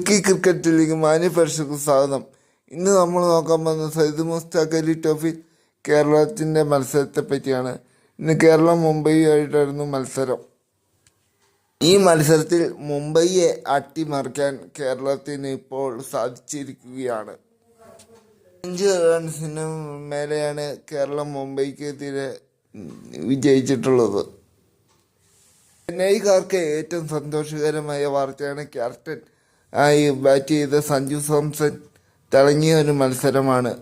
തുർക്കി cricket league മാന്യപരിഷക്ക് സ്വാഗതം. ഇന്ന് നമ്മൾ നോക്കാൻ പോകുന്ന സയ്യിദ് മുസ്താഖ് അലി ട്രോഫി കേരളത്തിന്റെ മത്സരത്തെ പറ്റിയാണ് ഇന്ന് കേരളം മുംബൈയുമായിട്ടായിരുന്നു മത്സരം. ഈ മത്സരത്തിൽ മുംബൈയെ അട്ടിമറിക്കാൻ കേരളത്തിന് ഇപ്പോൾ സാധിച്ചിരിക്കുകയാണ്. അഞ്ച് റൺസിന് മേലെയാണ് കേരളം മുംബൈക്കെതിരെ വിജയിച്ചിട്ടുള്ളത്. ചെന്നൈക്കാർക്ക് ഏറ്റവും സന്തോഷകരമായ വാർത്തയാണ് ക്യാപ്റ്റൻ ആയി ബാറ്റ് ചെയ്ത സഞ്ജു സാംസൺ തിളങ്ങിയ ഒരു മത്സരമാണ്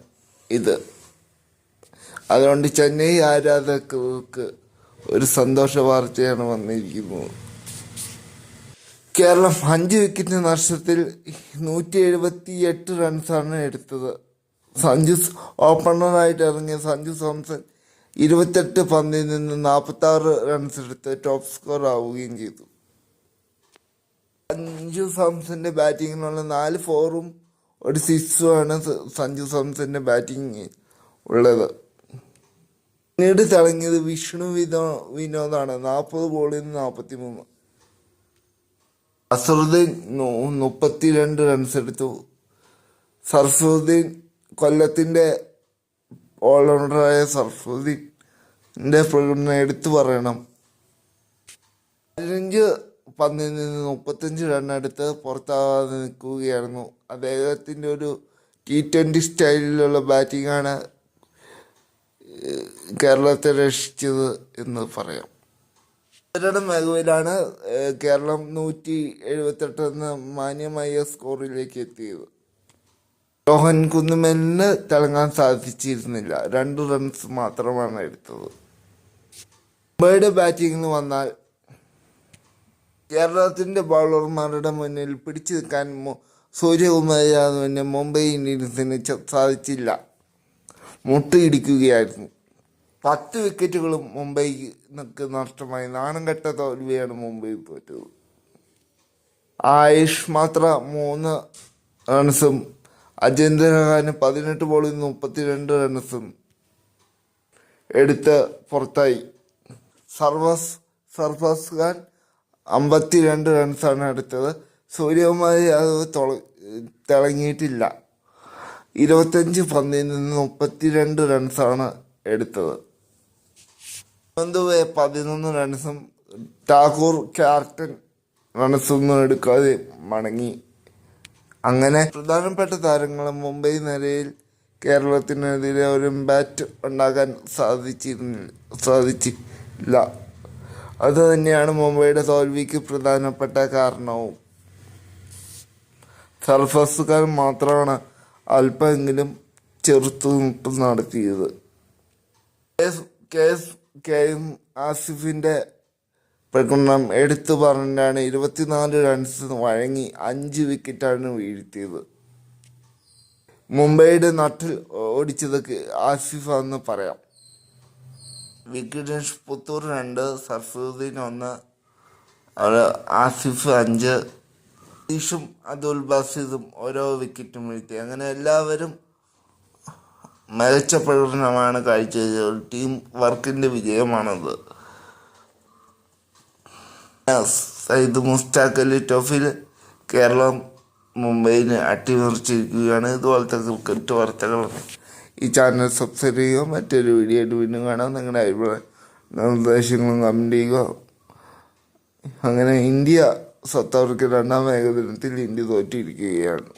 ഇത്. അതുകൊണ്ട് ചെന്നൈ ആരാധകർക്ക് ഒരു സന്തോഷ വാർത്തയാണ് വന്നിരിക്കുന്നത്. കേരളം അഞ്ച് വിക്കറ്റ് നഷ്ടത്തിൽ നൂറ്റി എഴുപത്തി എട്ട് റൺസാണ് എടുത്തത്. സഞ്ജു ഓപ്പണറായിട്ട് ഇറങ്ങിയ സഞ്ജു സാംസൺ ഇരുപത്തെട്ട് പന്തിൽ നിന്ന് നാൽപ്പത്തി ആറ് റൺസ് എടുത്ത് ടോപ്പ് സ്കോർ ആവുകയും ചെയ്തു. സഞ്ജു സാംസന്റെ ബാറ്റിങ്ങിനുള്ള നാല് ഫോറും ഒരു സിക്സുമാണ് സഞ്ജു സാംസന്റെ ബാറ്റിംഗ് ഉള്ളത്. പിന്നീട് തിളങ്ങിയത് വിഷ്ണു വിനോ വിനോദാണ്. നാൽപ്പത് ബോളിൽ നിന്ന് നാൽപ്പത്തി മൂന്ന് അസറുദ്ദീൻ മുപ്പത്തി മുപ്പത്തിരണ്ട് റൺസ് എടുത്തു. സർഫുദ്ദീൻ കൊല്ലത്തിന്റെ ഓൾറൗണ്ടറായ സർഫുദ്ദീന്റെ പ്രകടനം എടുത്തു പറയണം. പതിനഞ്ച് പന്തിൽ നിന്ന് മുപ്പത്തഞ്ച് റണ്ണെടുത്ത് പുറത്താവാതെ നിൽക്കുകയായിരുന്നു. അദ്ദേഹത്തിന്റെ ഒരു ടി ട്വന്റി സ്റ്റൈലിലുള്ള ബാറ്റിങ്ങാണ് കേരളത്തെ രക്ഷിച്ചത് എന്ന് പറയാം. ഒരിടം മികവിലാണ് കേരളം നൂറ്റി എഴുപത്തെട്ട് എന്ന മാന്യമായ സ്കോറിലേക്ക് എത്തിയത്. രോഹൻ കുന്നുമലിന് തിളങ്ങാൻ സാധിച്ചിരുന്നില്ല. രണ്ട് റൺസ് മാത്രമാണ് എടുത്തത്. മുംബൈയുടെ ബാറ്റിംഗിന് വന്നാൽ കേരളത്തിന്റെ ബൗളർമാരുടെ മുന്നിൽ പിടിച്ചു നിൽക്കാൻ സൂര്യകുമാർ യാദവിന് മുംബൈ ഇന്ത്യൻസിന് സാധിച്ചില്ല. മുട്ടയിടിക്കുകയായിരുന്നു. പത്ത് വിക്കറ്റുകളും മുംബൈക്ക് നഷ്ടമായി. നാണം കെട്ട തോൽവിയാണ് മുംബൈ തോറ്റത്. ആയുഷ് മാത്ര മൂന്ന് റൺസും അജേന്ദ്ര ഖാന് പതിനെട്ട് ബോളിൽ മുപ്പത്തിരണ്ട് റൺസും എടുത്ത് പുറത്തായി. സർവസ് സർഫസ് ഖാൻ അമ്പത്തിരണ്ട് റൺസാണ് എടുത്തത്. സൂര്യകുമാർ യാദവ് തുള തിളങ്ങിയിട്ടില്ല. ഇരുപത്തഞ്ച് പന്തിൽ നിന്ന് മുപ്പത്തിരണ്ട് റൺസാണ് എടുത്തത്. ബന്ധുവെ പതിനൊന്ന് റൺസും ടാക്കൂർ ക്യാപ്റ്റൻ റൺസൊന്നും എടുക്കാതെ മടങ്ങി. അങ്ങനെ പ്രധാനപ്പെട്ട താരങ്ങൾ മുംബൈ നിരയിൽ കേരളത്തിനെതിരെ ഒരു ബാറ്റ് ഉണ്ടാക്കാൻ സാധിച്ചിരുന്നില്ല സാധിച്ചില്ല. അത് തന്നെയാണ് മുംബൈയുടെ തോൽവിക്ക് പ്രധാനപ്പെട്ട കാരണവും. സർഫസുകാർ മാത്രമാണ് അല്പമെങ്കിലും ചെറുത്തുനിൽപ്പ് നടത്തിയത്. ആസിഫിന്റെ പ്രകടനം എടുത്തു പറഞ്ഞാണ് ഇരുപത്തിനാല് റൺസ് വഴങ്ങി അഞ്ച് വിക്കറ്റാണ് വീഴ്ത്തിയത്. മുംബൈയുടെ നട്ടിൽ ആസിഫ് എന്ന് പറയാം. വിഘ്നേഷ് പുത്തൂർ രണ്ട് സർഫുദ്ദീൻ ഒന്ന് ആസിഫ് അഞ്ച്. ഈഷും അതുൽ ബസീദും ഓരോ വിക്കറ്റും വീഴ്ത്തി. അങ്ങനെ എല്ലാവരും മികച്ച പ്രകടനമാണ് കാഴ്ചവെച്ചത് ടീം വർക്കിന്റെ വിജയമാണത്. സയ്യിദ് മുസ്താഖ് അലി ട്രോഫിയിൽ കേരളം മുംബൈയിൽ അട്ടിമറിച്ചിരിക്കുകയാണ്. ഇതുപോലത്തെ ക്രിക്കറ്റ് വാർത്തകൾ ഈ ചാനൽ സബ്സ്ക്രൈബ് ചെയ്യുക മറ്റൊരു വീഡിയോ ആയിട്ട് വീണ്ടും കാണാം. നിങ്ങളുടെ അഭിപ്രായം നിർദ്ദേശങ്ങളും കമന്റ് ചെയ്യുക അങ്ങനെ ഇന്ത്യ സൗത്ത് ആഫ്രിക്ക രണ്ടാം ഏകദിനത്തിൽ ഇന്ത്യ തോറ്റിരിക്കുകയാണ്.